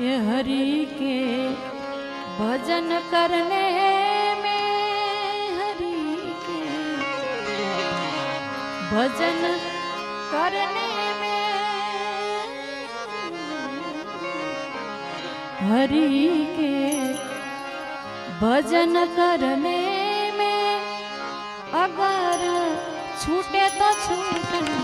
ये हरि के भजन करने में हरि के भजन करने में हरि के भजन करने में अगर छूटे तो छूटे।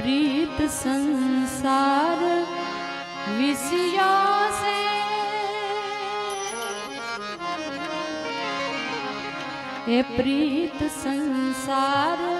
પ્રીત સંસાર વિષયા સે એ પ્રીત સંસાર